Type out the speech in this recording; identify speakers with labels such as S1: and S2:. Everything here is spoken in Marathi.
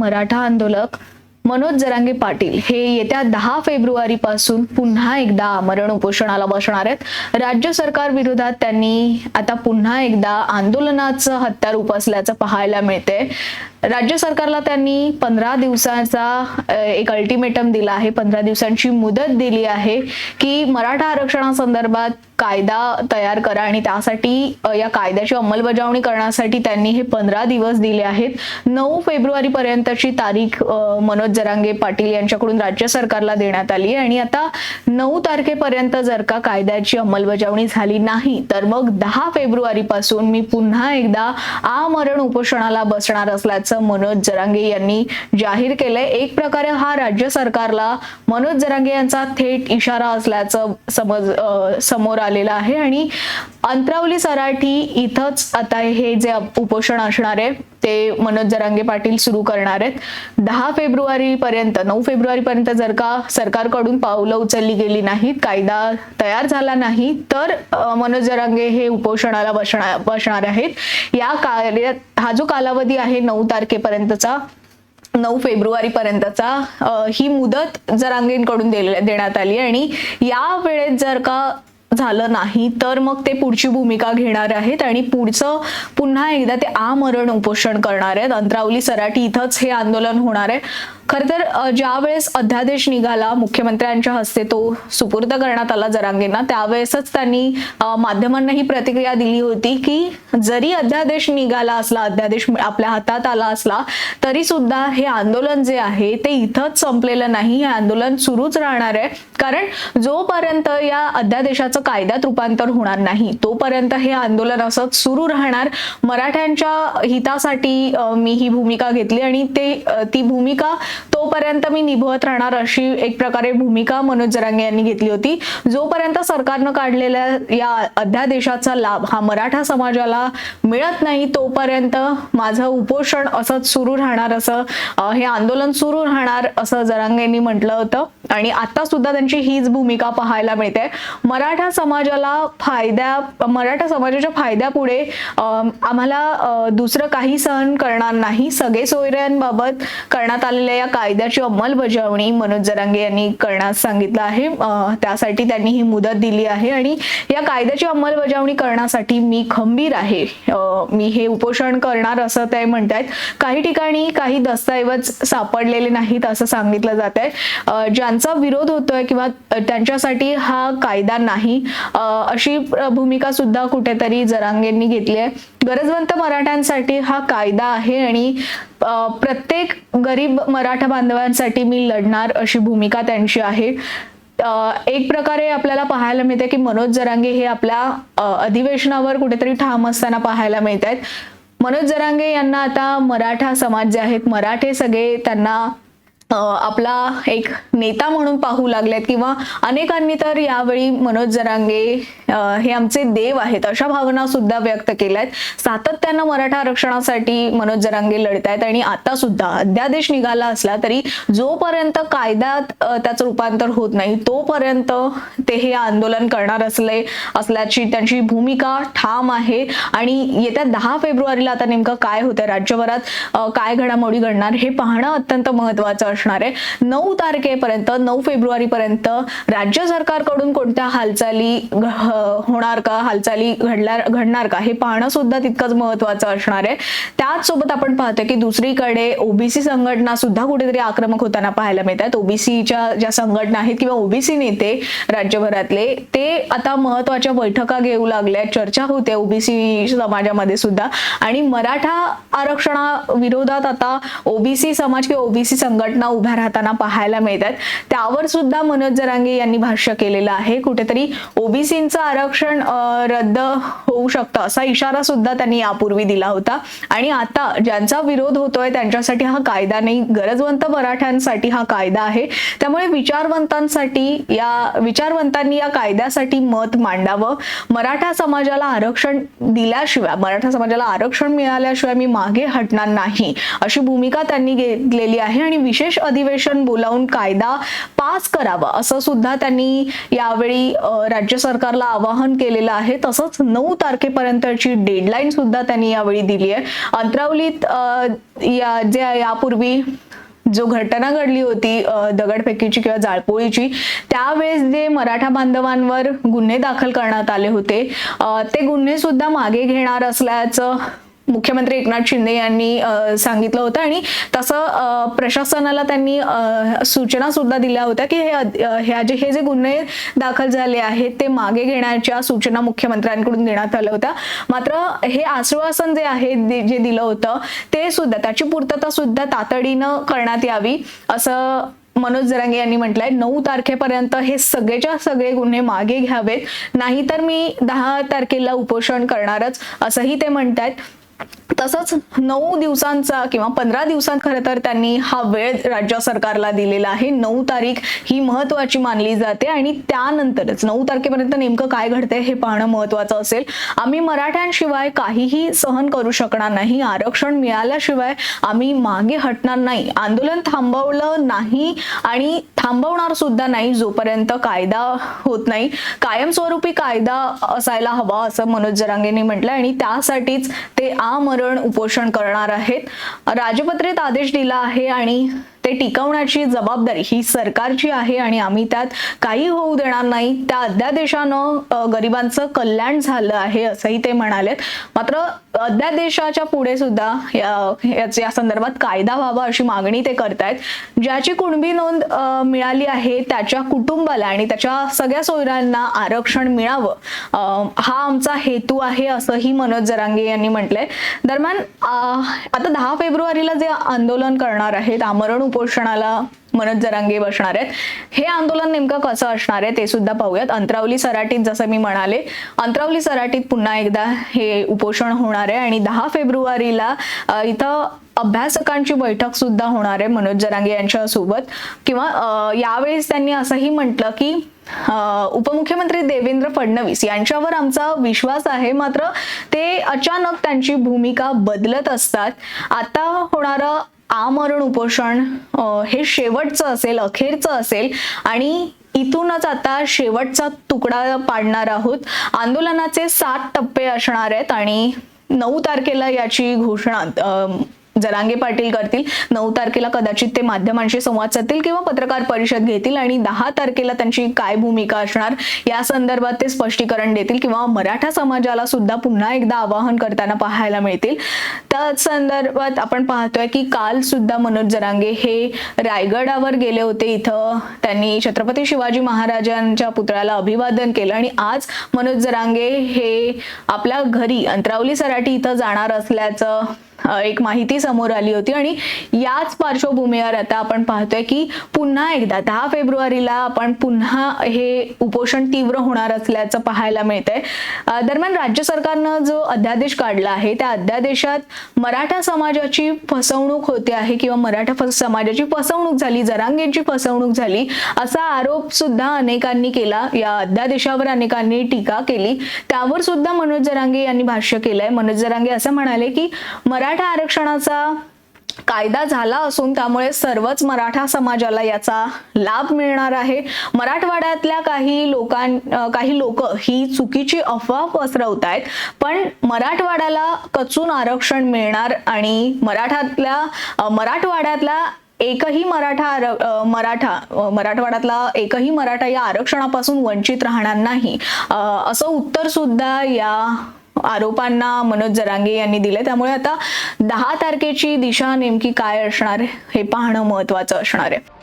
S1: मराठा आंदोलक मनोज जरांगे पाटील हे येत्या दहा फेब्रुवारी पासून पुन्हा एकदा आमरण उपोषणाला बसणार आहेत. राज्य सरकार विरोधात त्यांनी आता पुन्हा एकदा आंदोलनाचं हत्यार उपसल्याचं पाहायला मिळते राज्य सरकारला त्यांनी पंधरा दिवसाचा एक अल्टिमेटम दिला आहे. पंधरा दिवसांची मुदत दिली आहे की मराठा आरक्षणासंदर्भात कायदा तयार करा आणि त्यासाठी या कायद्याची अंमलबजावणी करण्यासाठी त्यांनी हे पंधरा दिवस दिले आहेत. नऊ फेब्रुवारी पर्यंतची तारीख मनोज जरांगे पाटील यांच्याकडून राज्य सरकारला देण्यात आली आहे. आणि आता नऊ तारखेपर्यंत जर का कायद्याची अंमलबजावणी झाली नाही तर मग दहा फेब्रुवारीपासून मी पुन्हा एकदा आमरण उपोषणाला बसणार असल्याचं मनोज जरांगे यांनी जाहीर केलंय. एक प्रकारे हा राज्य सरकारला मनोज जरांगे यांचा थेट इशारा असल्याचं समज समोर आलेलं आहे. आणि अंतरावली सराठी इथंच आता हे जे उपोषण असणार आहे ते मनोज जरांगे पाटील सुरू करणार आहेत. दहा फेब्रुवारी पर्यंत नऊ फेब्रुवारी पर्यंत जर का सरकारकडून पावलं उचलली गेली नाहीत कायदा तयार झाला नाही तर मनोज जरांगे हे उपोषणाला बसणार बसणार आहेत. या कार्यात हा जो कालावधी आहे नऊ तारखेपर्यंतचा नऊ फेब्रुवारी पर्यंतचा ही मुदत जरांगेंकडून देण्यात आली आणि या वेळेत जर का झालं नाही तर मग ते पुढची भूमिका घेणार आहेत आणि पुढचं पुन्हा एकदा ते आमरण उपोषण करणार आहेत. अंतरावली सराठी इथंच हे आंदोलन होणार आहे. खर तर ज्या ज्यावेळेस अध्यादेश निघाला मुख्यमंत्र्यांच्या हस्ते तो सुपूर्द करण्यात आला जरांगेंना त्यावेळेसच त्यांनी माध्यमांना ही प्रतिक्रिया दिली होती की जरी अध्यादेश निघाला असला अध्यादेश आपल्या हातात आला असला तरी सुद्धा हे आंदोलन जे आहे ते इथंच संपलेलं नाही. हे आंदोलन सुरूच राहणार आहे. कारण जोपर्यंत या अध्यादेशाचं कायद्यात रूपांतर होणार नाही तोपर्यंत हे आंदोलन असंच सुरू राहणार. मराठ्यांच्या हितासाठी मी ही भूमिका घेतली आणि ते ती भूमिका तोपर्यंत मी निभवत राहणार अशी एक प्रकारे भूमिका मनोज जरांगे यांनी घेतली होती. जोपर्यंत सरकारनं काढलेल्या या अध्यादेशाचा लाभ हा मराठा समाजाला मिळत नाही तोपर्यंत माझं उपोषण असंच सुरू राहणार असं हे आंदोलन सुरू राहणार असं जरांगेंनी म्हटलं होतं. आणि आता सुद्धा त्यांची हीच भूमिका पाहायला मिळते. मराठा समाजाला फायद्या मराठा समाजाच्या फायद्यापुढे आम्हाला दुसरं काही सहन करणार नाही. सगळे सोयऱ्यांबाबत करण्यात आलेल्या या कायद्याची अंमलबजावणी मनोज जरांगे यांनी करण्यास सांगितलं आहे. त्यासाठी त्यांनी ही मुदत दिली आहे आणि या कायद्याची अंमलबजावणी करण्यासाठी मी खंबीर आहे. मी हे उपोषण करणार असं ते म्हणतायत. काही ठिकाणी काही दस्तऐवज सापडलेले नाहीत असं सांगितलं जात आहे ज्यांचा विरोध होतोय किंवा त्यांच्यासाठी हा कायदा नाही अशी भूमिका सुद्धा कुठेतरी जरांगेंनी घेतली आहे. गरजवंत मराठ्यांसाठी हा कायदा आहे आणि प्रत्येक गरीब मराठा बांधवांसाठी मी लढणार अशी भूमिका त्यांची आहे. एक प्रकारे आपल्याला पाहायला मिळते की मनोज जरांगे हे आपल्या अधिवेशनावर कुठेतरी ठाम असताना पाहायला मिळत आहेत मनोज जरांगे यांना आता मराठा समाज जे आहेत मराठे सगळे त्यांना आपला एक नेता म्हणून पाहू लागलेत किंवा अनेकांनी तर यावेळी मनोज जरांगे हे आमचे देव आहेत अशा भावना सुद्धा व्यक्त आहेत सातत्यानं मराठा आरक्षणासाठी मनोज जरांगे लढत आहेत आणि आता सुद्धा अध्यादेश निघाला असला तरी जोपर्यंत कायद्यात त्याचं रूपांतर होत नाही तोपर्यंत ते हे आंदोलन करणार असले असल्याची त्यांची भूमिका ठाम आहे. आणि येत्या दहा फेब्रुवारीला आता नेमकं काय होतं राज्यभरात काय घडामोडी घडणार हे पाहणं अत्यंत महत्वाचं असणार आहे. नऊ तारखेपर्यंत नऊ फेब्रुवारी पर्यंत राज्य सरकारकडून कोणत्या हालचाली होणार का हालचाली घडणार घडणार का हे पाहणं सुद्धा तितकंच महत्वाचं असणार आहे. त्याच सोबत आपण पाहतोय की दुसरीकडे ओबीसी संघटना सुद्धा कुठेतरी आक्रमक होताना पाहायला मिळतात. ओबीसीच्या ज्या संघटना आहेत किंवा ओबीसी नेते राज्यभरातले ते आता महत्त्वाच्या बैठका घेऊ लागल्या चर्चा होते ओबीसी समाजामध्ये सुद्धा. आणि मराठा आरक्षणा विरोधात आता ओबीसी समाज किंवा ओबीसी संघटना उभ्या राहताना पाहायला मिळतात. त्यावर सुद्धा मनोज जरांगे यांनी भाष्य केलेलं आहे. कुठेतरी ओबीसीचं आरक्षण रद्द होऊ शकतं असा इशारा सुद्धा त्यांनी यापूर्वी दिला होता. आणि आता ज्यांचा विरोध होतोय त्यांच्यासाठी हा कायदा नाही गरजवंत मराठ्यांसाठी हा कायदा आहे. त्यामुळे विचारवंतांसाठी या विचारवंतांनी या कायद्यासाठी मत मांडावं. मराठा समाजाला आरक्षण दिल्याशिवाय मराठा समाजाला आरक्षण मिळाल्याशिवाय मी मागे हटणार नाही अशी भूमिका त्यांनी घेतलेली आहे. आणि विशेष विशेष अधिवेशन बोलावून कायदा पास करावा असं सुद्धा त्यांनी यावेळी राज्य सरकारला आवाहन केलेलं आहे. तसंच नऊ तारखेपर्यंतची डेडलाईन सुद्धा त्यांनी यावेळी दिली आहे. अंतरावलीत या जे यापूर्वी जो घटना घडली होती दगडफेकीची किंवा जाळपोळीची त्यावेळेस जे मराठा बांधवांवर गुन्हे दाखल करण्यात आले होते ते गुन्हे सुद्धा मागे घेणार असल्याचं मुख्यमंत्री एकनाथ शिंदे यांनी सांगितलं होतं आणि तसं प्रशासनाला त्यांनी सूचना सुद्धा दिल्या होत्या की हे जे हे जे गुन्हे दाखल झाले आहेत ते मागे घेण्याच्या सूचना मुख्यमंत्र्यांकडून देण्यात आल्या होत्या. मात्र हे आश्वासन जे आहे जे दिलं होतं ते सुद्धा त्याची पूर्तता सुद्धा तातडीनं करण्यात यावी असं मनोज जरांगे यांनी म्हटलंय. नऊ तारखेपर्यंत हे सगळेच्या सगळे गुन्हे मागे घ्यावेत. नाहीतर मी दहा तारखेला उपोषण करणारच असंही ते म्हणतायत. तसंच नऊ दिवसांचा किंवा पंधरा दिवसांत खरं तर त्यांनी हा वेळ राज्य सरकारला दिलेला आहे. नऊ तारीख ही महत्वाची मानली जाते आणि त्यानंतरच नऊ तारखेपर्यंत नेमकं काय घडतंय हे पाहणं महत्वाचं असेल. आम्ही मराठ्यांशिवाय काहीही सहन करू शकणार नाही. आरक्षण मिळाल्याशिवाय आम्ही मागे हटणार नाही. आंदोलन थांबवलं नाही आणि थांबवणार सुद्धा नाही जोपर्यंत कायदा होत नाही. कायमस्वरूपी कायदा असायला हवा असं मनोज जरांगेंनी म्हटलं आणि त्यासाठीच ते आमरण उपोषण करणार आहेत. राजपत्रित आदेश दिला आहे आणि ते टिकवण्याची जबाबदारी ही सरकारची आहे आणि आम्ही त्यात काही होऊ देणार नाही. त्या अध्यादेशानं गरिबांचं कल्याण झालं आहे असंही ते म्हणालेत. मात्र अध्यादेशाच्या पुढे सुद्धा या- याच- या संदर्भात कायदा व्हावा अशी मागणी ते करतायत. ज्याची कुणबी नोंद मिळाली आहे त्याच्या कुटुंबाला आणि त्याच्या सगळ्या सोयऱ्यांना आरक्षण मिळावं हा आमचा हेतू आहे असंही मनोज जरांगे यांनी म्हटलंय. दरम्यान आता दहा फेब्रुवारीला जे आंदोलन करणार आहेत आमरण उपोषणाला मनोज जरांगे बसणार आहेत. हे आंदोलन नेमकं कसं असणार आहे ते सुद्धा पाहूयात. अंतरावली सराटीत जसं मी म्हणाले अंतरावली सराटीत पुन्हा एकदा हे उपोषण होणार आहे आणि दहा फेब्रुवारीला इथं अभ्यासकांची बैठक सुद्धा होणार आहे मनोज जरांगे यांच्यासोबत. किंवा यावेळेस त्यांनी असंही म्हटलं की उपमुख्यमंत्री देवेंद्र फडणवीस यांच्यावर आमचा विश्वास आहे. मात्र ते अचानक त्यांची भूमिका बदलत असतात. आता होणारं आमरण उपोषण हे शेवटचं असेल अखेरचं असेल आणि इथूनच आता शेवटचा तुकडा पाडणार आहोत. आंदोलनाचे सात टप्पे असणार आहेत आणि नऊ तारखेला याची घोषणा जरांगे पाटील करतील. नऊ तारखेला कदाचित ते माध्यमांशी संवाद साधतील किंवा पत्रकार परिषद घेतील आणि दहा तारखेला त्यांची काय भूमिका असणार या संदर्भात ते स्पष्टीकरण देतील किंवा मराठा समाजाला सुद्धा पुन्हा एकदा आवाहन करताना पाहायला मिळतील. त्याच संदर्भात आपण पाहतोय की काल सुद्धा मनोज जरांगे हे रायगडावर गेले होते. इथं त्यांनी छत्रपती शिवाजी महाराजांच्या पुतळ्याला अभिवादन केलं आणि आज मनोज जरांगे हे आपल्या घरी अंतरावली सराठी इथं जाणार असल्याचं एक माहिती समोर आली होती आणि याच पार्श्वभूमीवर आता आपण पाहतोय की पुन्हा एकदा दहा फेब्रुवारीला आपण पुन्हा हे उपोषण तीव्र होणार असल्याचं पाहायला मिळत आहे दरम्यान राज्य सरकारनं जो अध्यादेश काढला आहे त्या अध्यादेशात मराठा समाजाची फसवणूक होते आहे किंवा मराठा फस- समाजाची फसवणूक झाली जरांगेंची फसवणूक झाली असा आरोप सुद्धा अनेकांनी केला. या अध्यादेशावर अनेकांनी टीका केली. त्यावर सुद्धा मनोज जरांगे यांनी भाष्य केलंय. मनोज जरांगे असं म्हणाले की मराठा मराठा आरक्षणाचा कायदा झाला असून त्यामुळे सर्वच मराठा समाजाला याचा लाभ मिळणार आहे. मराठवाड्यातल्या काही लोकां काही लोक ही चुकीची अफवा पसरवत आहेत पण मराठवाड्याला कचून आरक्षण मिळणार आणि मराठातल्या मराठवाड्यातला एकही मराठा आर- मराठा मराठवाड्यातला एकही मराठा या आरक्षणापासून वंचित राहणार नाही. असं उत्तर सुद्धा या आरोपांना मनोज जरांगे यांनी दिले. त्यामुळे आता दहा तारखेची दिशा नेमकी काय असणार आहे हे पाहणं महत्वाचं असणार आहे.